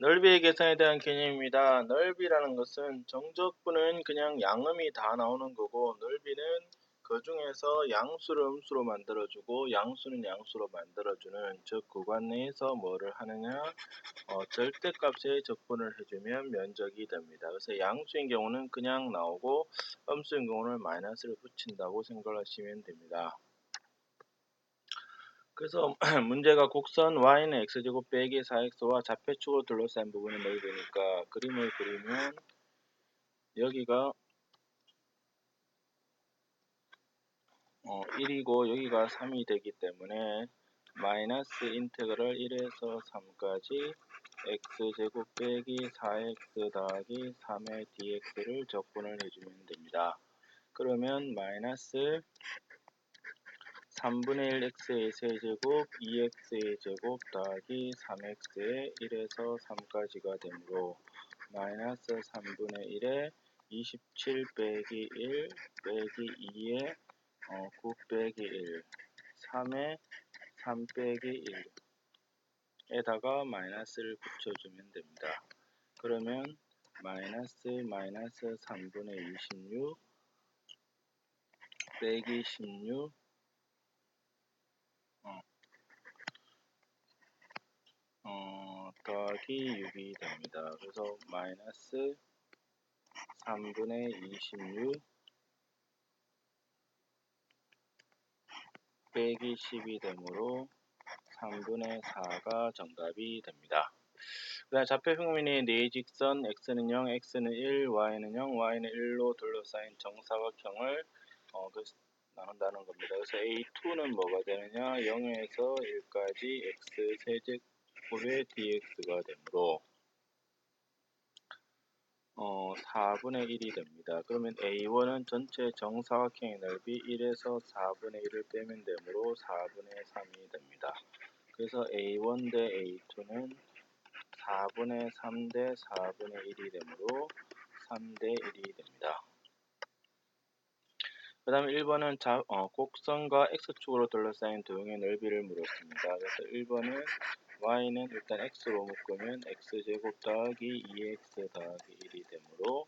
넓이의 계산에 대한 개념입니다. 넓이라는 것은 정적분은 그냥 양음이 다 나오는 거고 넓이는 그 중에서 양수를 음수로 만들어주고 양수는 양수로 만들어주는 즉 구간 내에서 뭐를 하느냐 어, 절대값의 적분을 해주면 면적이 됩니다. 그래서 양수인 경우는 그냥 나오고 음수인 경우는 마이너스를 붙인다고 생각하시면 됩니다. 그래서 문제가 곡선 y는 x제곱 빼기 4x와 좌표축으로 둘러싼 부분이 넓으니까 그림을 그리면 여기가 어, 1이고 여기가 3이 되기 때문에 마이너스 인테그럴 1에서 3까지 x제곱 빼기 4x 더하기 3의 dx를 적분을 해주면 됩니다. 그러면 마이너스 3분의 1 x의 세제곱 2x의 제곱 더하기 3x의 1에서 3까지가 되므로 마이너스 3분의 1에 27 빼기 1 빼기 2에 어, 9 빼기 1 3에 3 빼기 1에다가 마이너스를 붙여주면 됩니다. 그러면 마이너스 마이너스 3분의 26 빼기 16 어, 더하기 6이 됩니다. 그래서 마이너스 3분의 26 빼기 10이 되므로 3분의 4가 정답이 됩니다. 그 다음 좌표 평면이 4직선 x는 0, x는 1, y는 0, y는 1로 둘러싸인 정사각형을 어, 그, 나눈다는 겁니다. 그래서 A2는 뭐가 되느냐? 0에서 1까지 x 세제 9의 dx가 되므로 어, 4분의 1이 됩니다. 그러면 A1은 전체 정사각형의 넓이 1에서 4분의 1을 빼면 되므로 4분의 3이 됩니다. 그래서 A1 대 A2는 4분의 3 대 4분의 1이 되므로 3 대 1이 됩니다. 그 다음에 1번은 자, 어, 곡선과 X축으로 둘러싸인 도형의 넓이를 물었습니다. 그래서 1번은 y는 일단 x로 묶으면 x제곱 더하기 2x 더하기 1이 되므로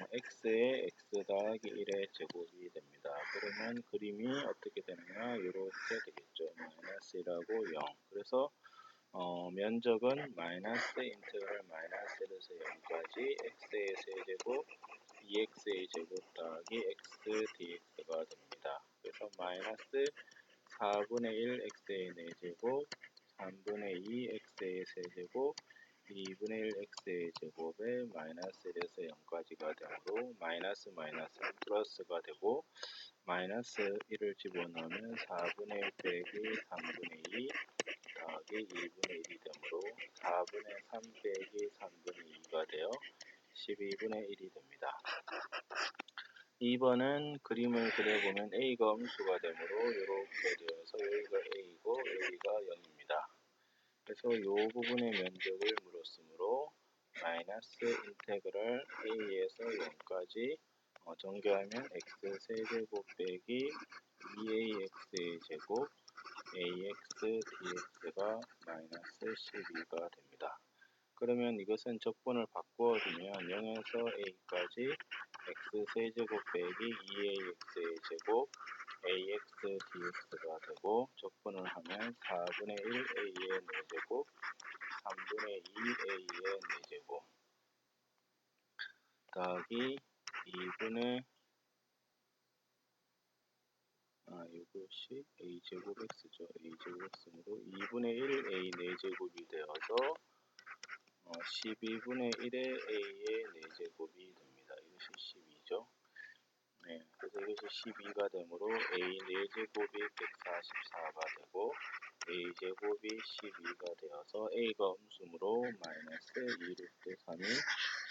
어, x의 x 더하기 1의 제곱이 됩니다. 그러면 그림이 어떻게 되느냐 이렇게 되겠죠. 마이너스 1하고 0 그래서 어, 면적은 마이너스 인테그럴 마이너스 1에서 0까지 x의 세제곱 2x의 제곱 더하기 x dx가 됩니다. 그래서 마이너스 4분의 1 x의 4제곱 3분의 2 x의 세제곱 2분의 1 x의 제곱에 마이너스 1에서 0까지가 되므로 마이너스 마이너스 플러스가 되고 마이너스 1을 집어넣으면 4분의 1 빼기 3분의 2 더하기 2분의 1이 되므로 4분의 3 빼기 3분의 2가 되어 12분의 1이 됩니다. 2번은 그림을 그려보면 A가 음수가 되므로 이렇게 되어서 여기가 A고 여기가 0입니다. 그래서 이 부분의 면적을 물었으므로 마이너스 인테그럴 A에서 0까지 어, 전개하면 X 세제곱 빼기 2AX의 제곱 AX DX가 마이너스 12가 됩니다. 그러면 이것은 적분을 바꾸어주면 0에서 A까지 x 세제곱 빼기 2ax의 제곱 ax dx가 되고 적분을 하면 4분의 1a의 4제곱 3분의 2a의 4제곱 더하기 2분의 아 이것이 a제곱 x죠 a제곱 x므로 2분의 1 a 4제곱이 되어서 어, 12분의 1의 a의 4제곱이 됩니다. 이것이 12죠. 네, 그래서 이것이 12가 되므로 a 4제곱이 144가 되고 a 제곱이 12가 되어서 a가 음수므로 마이너스 2루트 3이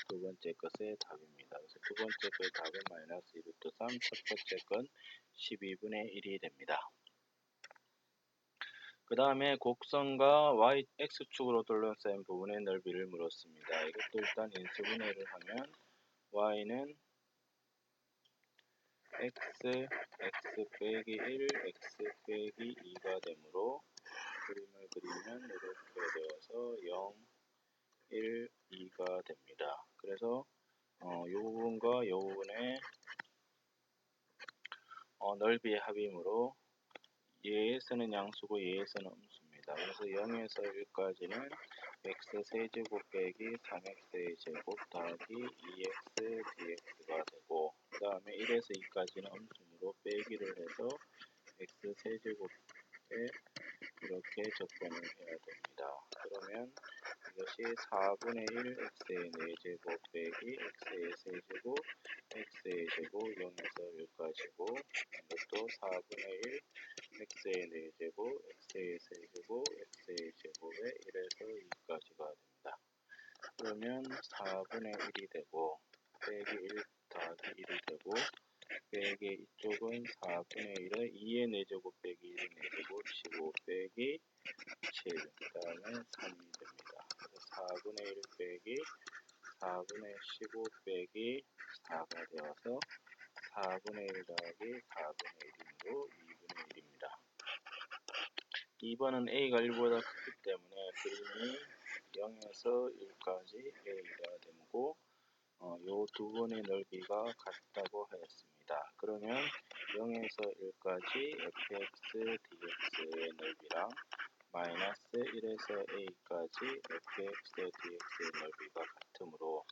두 번째 것의 답입니다. 그래서 두 번째 것의 답은 마이너스 2루트 3, 첫 번째 건 12분의 1이 됩니다. 그 다음에 곡선과 y, x축으로 둘러싸인 부분의 넓이를 물었습니다. 이것도 일단 인수분해를 하면 y는 x, x 빼기 1, x 빼기 2가 되므로 그림을 그리면 이렇게 되어서 0, 1, 1, 2가 됩니다. 그래서 어, 이 부분과 이 부분의 어, 넓이의 합이므로 얘에서는 양수고 얘에서는 음수입니다. 그래서 0에서 1까지는 x 세제곱 빼기 3x의 제곱 더하기 2x dx가 되고 그 다음에 1에서 2까지는 음수므로 빼기를 해서 x 세제곱에 이렇게 접근을 해야 됩니다. 그러면 이것이 4분의 1 x의 4제곱 빼기 x의 세제곱 x의 제곱 0에서 1까지고 이것도 4분의 1 x의 4제곱 x의 세제곱 x의 제곱에 1에서 2까지가 됩니다. 그러면 4분의 1이 되고 빼기 1 더하기 1이 되고 빼기 이쪽은 4분의 1에 2의 4제곱 빼기 1의 4제곱 15 빼기 7, 그 다음에 3이 됩니다. 그래서 4분의 1 빼기 4분의 15 빼기 4가 되어서 4분의 1 더하기 4분의 1이므로 2분의 1입니다. 2번은 a가 1보다 크기 때문에 그림이 0에서 1까지 a가 되고 어, 요두 번의 넓이 가 같다고 하였습니다. 그러면 0에서 1까지 fx dx의 넓이랑 마이너스 1에서 a까지 fx dx의 넓이가 같으므로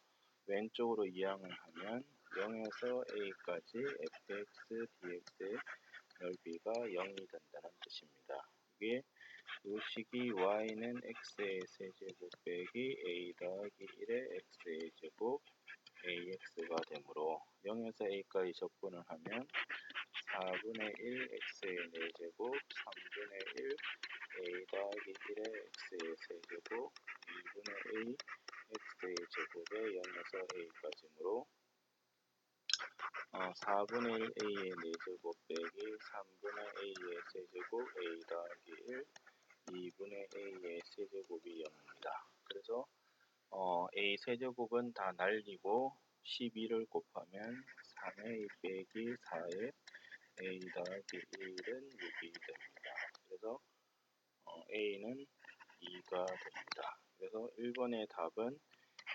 왼쪽으로 이항을 하면 0에서 a까지 fx dx의 넓이가 0이 된다는 뜻입니다. 이게 이 식이 y는 x의 세제곱 빼기 a 더하기 1의 x의 제곱 ax가 되므로 0에서 a까지 접근을 하면 4분의 1 x의 4제곱 3분의 1 a 더하기 1의 x의 세제곱 2분의 a x의 제곱에 0에서 a까지므로 어, 4분의 1 a의 4제곱 빼기 3분의 a의 세제곱 a 더하기 1 2분의 a의 세제곱이 0입니다. 그래서 어, a 세제곱은 다 날리고 12를 곱하면 3a 빼기 4의 a 더하기 1은 6이 됩니다. 그래서 어, a는 2가 됩니다. 그래서 1번의 답은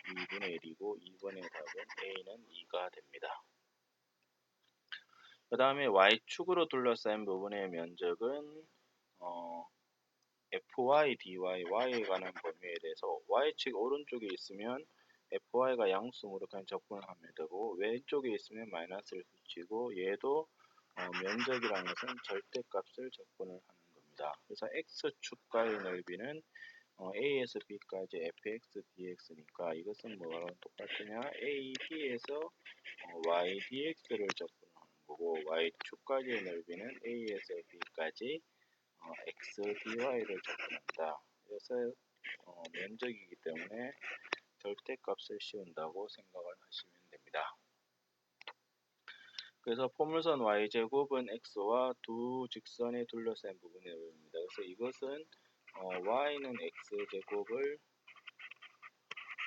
2분의 1이고 2번의 답은 a는 2가 됩니다. 그 다음에 y축으로 둘러싸인 부분의 면적은 어, fy, dy, y에 관한 범위에 대해서 y축 오른쪽에 있으면 fy가 양수므로 그냥 접근을 하면 되고 왼쪽에 있으면 마이너스를 붙이고 얘도 어, 면적이라는 것은 절대값을 접근을 하는 겁니다. 그래서 x축과의 넓이는 어, a에서 b까지 fx dx니까 이것은 뭐랑 똑같으냐 a b에서 어, y dx를 접근하는 거고 y축까지의 넓이는 a에서 b까지 어, x dy를 접근한다. 그래서 어, 면적이기 때문에 절대값을 씌운다고 생각을 하시면 됩니다. 그래서 포물선 y제곱은 x와 두 직선에 둘러싼 부분의 넓입니다. 그래서 이것은 어, y는 x제곱을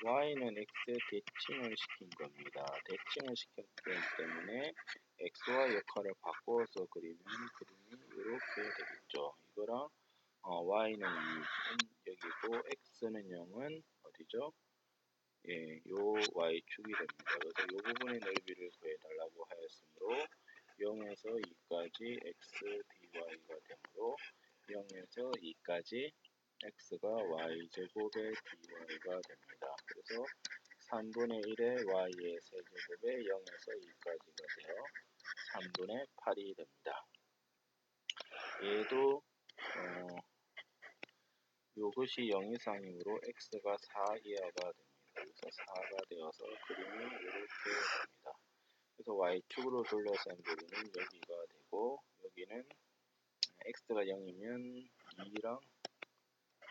y는 x에 대칭을 시킨 겁니다. 대칭을 시켰기 때문에 x와 역할을 바꿔서 그리면 그림이 이렇게 되겠죠. 이거랑 어, y는 2는 여기고 x는 0은 어디죠? 예, 요 y축이 됩니다. 그래서 요 부분의 넓이를 구해달라고 하였으므로 0에서 2까지 x dy가 되므로 0에서 2까지 x가 y제곱의 dy가 됩니다. 그래서 3분의 1의 y의 세제곱에 0에서 2까지가 되어 3분의 8이 됩니다. 얘도 어, 요것이 0 이상이므로 x가 4 이하가 됩니다. 그래서 4가 되어서 그림이 이렇게 됩니다. 그래서 y축으로 둘러싼 부분은 여기가 되고 여기는 x가 0이면 2랑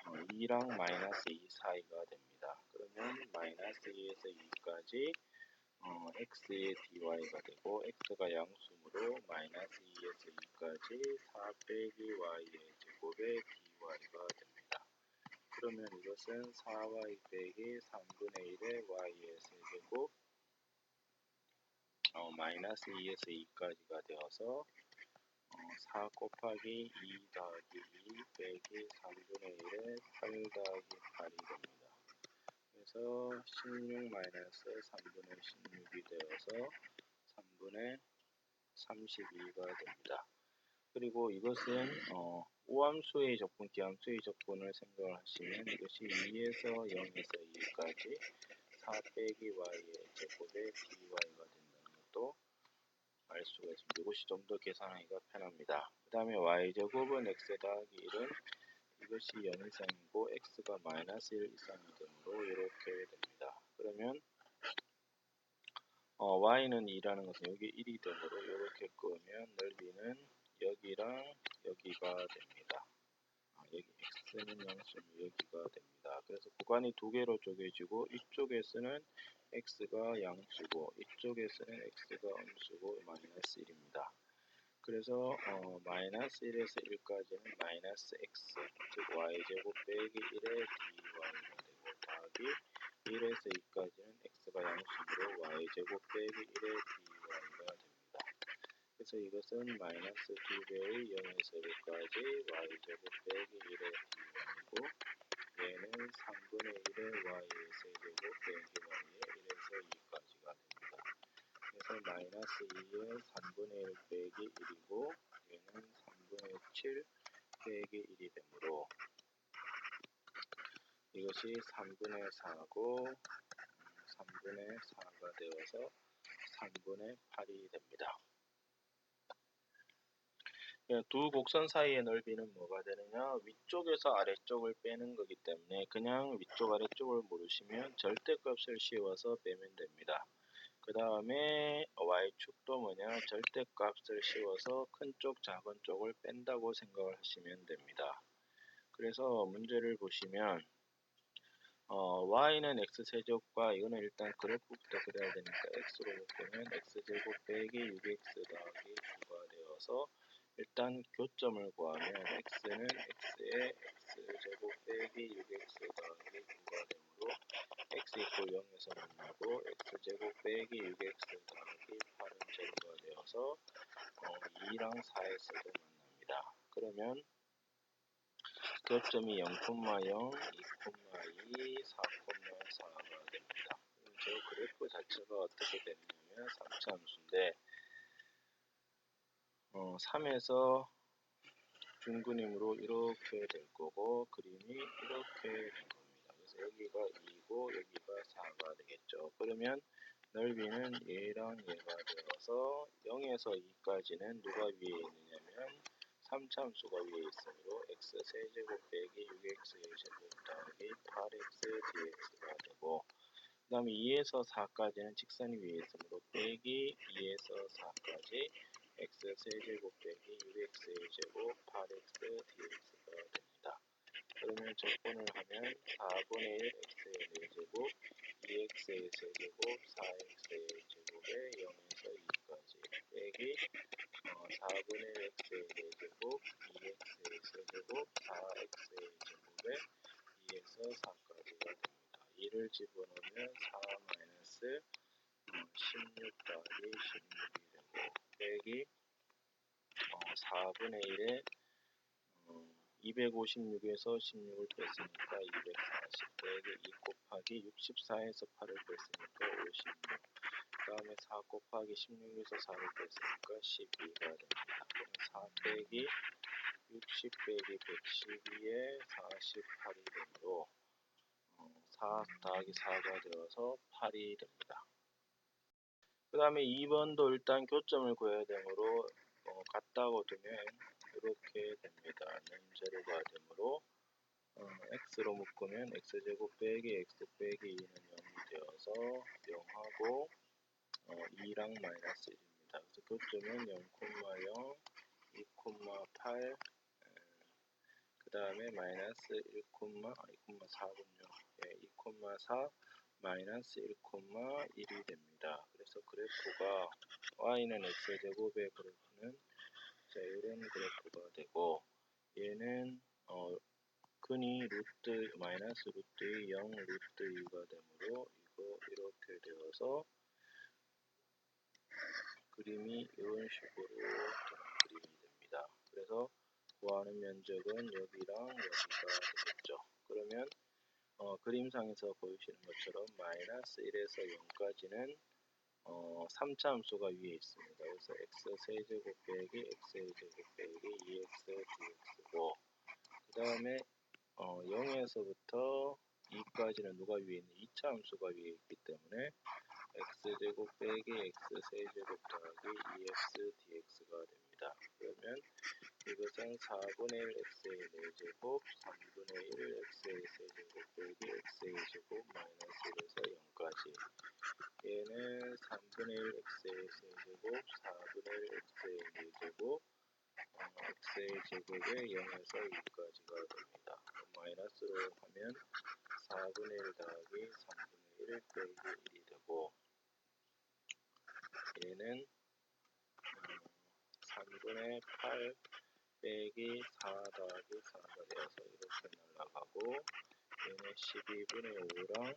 어, 2랑 마이너스 2 사이가 됩니다. 그러면 마이너스 2에서 2까지 어, x의 dy가 되고 x가 양수므로 마이너스 2에서 2까지 4 빼기 y의 제곱의 dy가 됩니다. 그러면 이것은 4y 빼기 3분의 1의 y의 세제곱 어, 마이너스 2에서 2까지가 되어서 4 곱하기 2 더하기 2 빼기 3분의 1에 8 더하기 8이 됩니다. 그래서 16 마이너스 3분의 16이 되어서 3분의 32가 됩니다. 그리고 이것은 어, 오함수의 적분, 기함수의 적분을 생각을 하시면 이것이 2에서 0에서 2까지 4 빼기 y의 제곱에 dy가 된다는 것도 알 수가 있습니다. 이것이 좀 더 계산하기가 편합니다. 그 다음에 y제곱은 x 더하기 1은 이것이 0 이상이고 x가 마이너스 1 이상이 되므로 이렇게 됩니다. 그러면 어, y는 2라는 것은 여기 1이 되므로 이렇게 끄면 넓이는 여기랑 여기가 됩니다. 아, 여기 x는 0, 여기가 됩니다. 그래서 구간이 두 개로 쪼개지고 이쪽에서는 x가 양수고 이쪽에서는 x가 음수고 마이너스 1입니다. 그래서 어, 마이너스 1에서 1까지는 마이너스 x 즉 y제곱 빼기 1의 dy가 되고 더하기 1에서 2까지는 x가 양수므로 y제곱 빼기 1의 dy가 됩니다. 그래서 이것은 마이너스 2배의 0에서 1까지 y제곱 빼기 1의 dy이고 얘는 3분의 1의 y의 세제곱 빼기 y의 1에서 2까지가 됩니다. 그래서 마이너스 2의 3분의 1 빼기 1이고 얘는 3분의 7 빼기 1이 되므로 이것이 3분의 4고 3분의 4가 되어서 3분의 8이 됩니다. 예, 두 곡선 사이의 넓이는 뭐가 되느냐 위쪽에서 아래쪽을 빼는 거기 때문에 그냥 위쪽 아래쪽을 모르시면 절대값을 씌워서 빼면 됩니다. 그 다음에 y축도 뭐냐 절대값을 씌워서 큰 쪽 작은 쪽을 뺀다고 생각을 하시면 됩니다. 그래서 문제를 보시면 어, y는 x세제곱과 이거는 일단 그래프부터 그려야 되니까 x로 묶으면 x제곱 빼기 6x 더하기 9가 되어서 일단 교점을 구하면 x는 x의 x제곱 빼기 6x 더하기 9가 되므로 x 이퀄 0에서 만나고 x제곱 빼기 6x 더하기 8은 제로가 되어서 어, 2랑 4에서도 만납니다. 그러면 교점이 0,0, 2,2, 4,4가 됩니다. 저 그래프 자체가 어떻게 되냐면 3차 함수인데 어, 3에서 중근임으로 이렇게 될 거고 그림이 이렇게 된 겁니다. 그래서 여기가 2고 여기가 4가 되겠죠. 그러면 넓이는 얘랑 얘가 되어서 0에서 2까지는 누가 위에 있느냐면 3참수가 위에 있으므로 x 세제곱 빼기 6x 제곱 더하기 8x dx가 되고 그 다음에 2에서 4까지는 직선이 위에 있으므로 빼기 2에서 4까지 x 세제곱 빼기 6x의 제곱 8x dx가 됩니다. 그러면 적분을 하면 4분의 1 x의 4제곱 2x의 세제곱 4x의 제곱에 0에서 2까지 빼기 어, 4분의 1 x의 4제곱 2x의 세제곱 4x의 제곱에 2에서 4까지가 됩니다. 2를 집어넣으면 4 마이너스 16 더하기 16이 되고 빼기 어, 4분의 1에 어, 256에서 16을 뺐으니까 240 빼기 2 곱하기 64에서 8을 뺐으니까 56 그 다음에 4 곱하기 16에서 4를 뺐으니까 12가 됩니다. 그럼 4 빼기 60 빼기 112에 48이 되므로 어, 4 더하기 4가 되어서 8이 됩니다. 그 다음에 2번도 일단 교점을 구해야 되므로 어, 같다고 두면 이렇게 됩니다. 는제로가 되므로 어, x로 묶으면 x제곱 빼기 x 빼기 2는 0이 되어서 0하고 어, 2랑 마이너스 1입니다. 그래서 교점은 0,0, 2,8, 그 다음에 마이너스 1, 2,4군요. 예, 2,4 마이너스 1,1이 됩니다. 그래서 그래프가 y는 x제곱의 그래프는 자, 이런 그래프가 되고 얘는 어, 근이 루트 마이너스 루트 0 루트 2가 되므로 이거 이렇게 되어서 그림이 이런 식으로 그림이 됩니다. 그래서 구하는 면적은 여기랑 여기가 되겠죠. 그러면 어, 그림상에서 보이시는 것처럼 마이너스 1에서 0까지는 어, 3차 함수가 위에 있습니다. 그래서 x 세제곱 빼기 x의 제곱 빼기 2x dx고 그 다음에 어, 0에서부터 2까지는 누가 위에 있는 2차 함수가 위에 있기 때문에 x제곱 빼기 x 세제곱 더하기 2x dx가 됩니다. 그러면 이것은 4분의 1 x의 4제곱 3분의 1 x의 세제곱 빼기 x의 제곱 마이너스 1에서 0까지 얘는 3분의 1 x의 세제곱 4분의 1 x의 4제곱 어, x의 제곱에 0에서 2까지가 됩니다. 마이너스로 하면 4분의 1 더하기 3분의 1 빼기 1이 되고 얘는 3분의 8 빼기 4 더하기 4가 되어서 이렇게 날아가고 얘는 12분의 5랑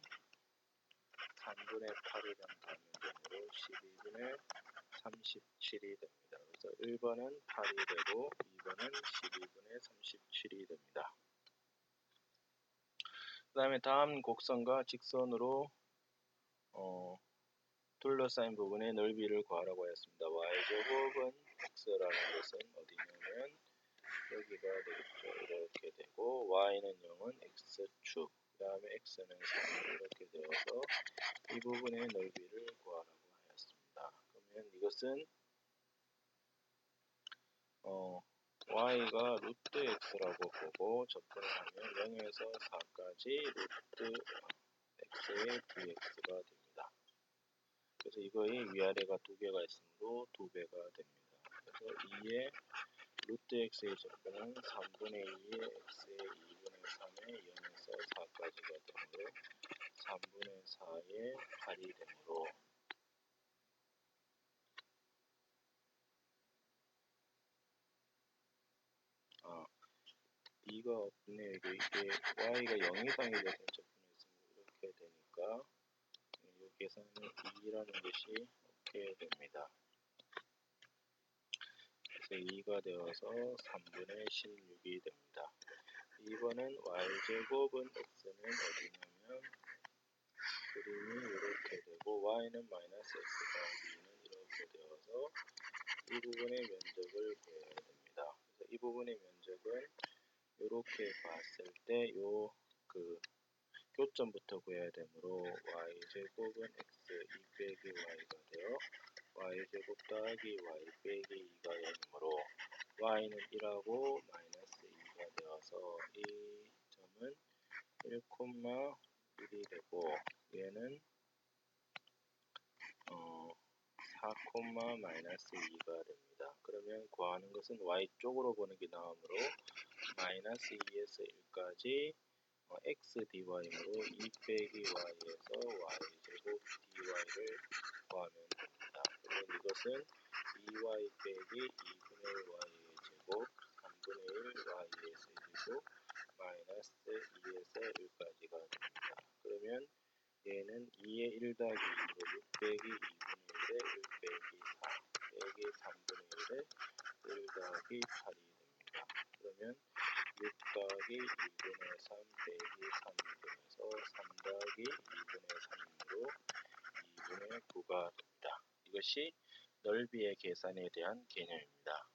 3분의 8이랑 다면되므로 12분의 37이 됩니다. 그래서 1번은 8이 되고 2번은 12분의 37이 됩니다. 그 다음에 다음 곡선과 직선으로 어, 둘러싸인 부분의 넓이를 구하라고 했습니다. y제곱은 x라는 것은 어디냐면 여기가 되겠죠. 이렇게 되고 y는 0은 x축 그 다음에 x는 3 이렇게 되어서 이 부분의 넓이를 구하라고 하였습니다. 그러면 이것은 어, y가 루트 x라고 보고 접근을 하면 0에서 4까지 루트 x의 dx가 됩니다. 그래서 이거의 위아래가 두 개가 있으므로 두 배가 됩니다. 그래서 2의 루트 x의 접근은 3분의 2의 x의 2분의 3의 0에서 4까지가 되므로 3분의 4의 8이 되므로 아, 이가 없네 이게, y가 0 이상이 되는 했으면 이렇게 되니까 이 계산은 2라는 것이 없게 됩니다. 그래서 2가 되어서 3분의 16이 됩니다. 2번은 y제곱은 x는 어디냐면 그림이 이렇게 되고 y는 마이너스 x 더하기 2는 이렇게 되어서 이 부분의 면적을 구해야 됩니다. 그래서 이 부분의 면적은 이렇게 봤을 때 요 그 교점부터 구해야 되므로 y제곱은 x 2 빼기 y가 되어 y제곱 더하기 y 빼기 2가 0이므로 y는 1하고 마이너스 2가 되어서 이 점은 1,1이 되고 얘는 어, 4, 마이너스 2가 됩니다. 그러면 구하는 것은 y쪽으로 보는 게 나오므로 마이너스 2에서 1까지 어, x dy므로 2 빼기 y에서 y제곱 dy를 구하면 것은 2y 빼기 2분의 1 y의 제곱 3분의 1 y의 세제곱 마이너스 2에서 1까지가 됩니다. 그러면 얘는 2의 1 더하기 2로 6 빼기 2분의 1에 1 빼기 4 빼기 3분의 1에 1 더하기 8이 됩니다. 그러면 6 더하기 2분의 3 빼기 3이 되면서 3 더하기 2분의 3으로 2분의 9가 됩니다. 이것이 넓이의 계산에 대한 개념입니다.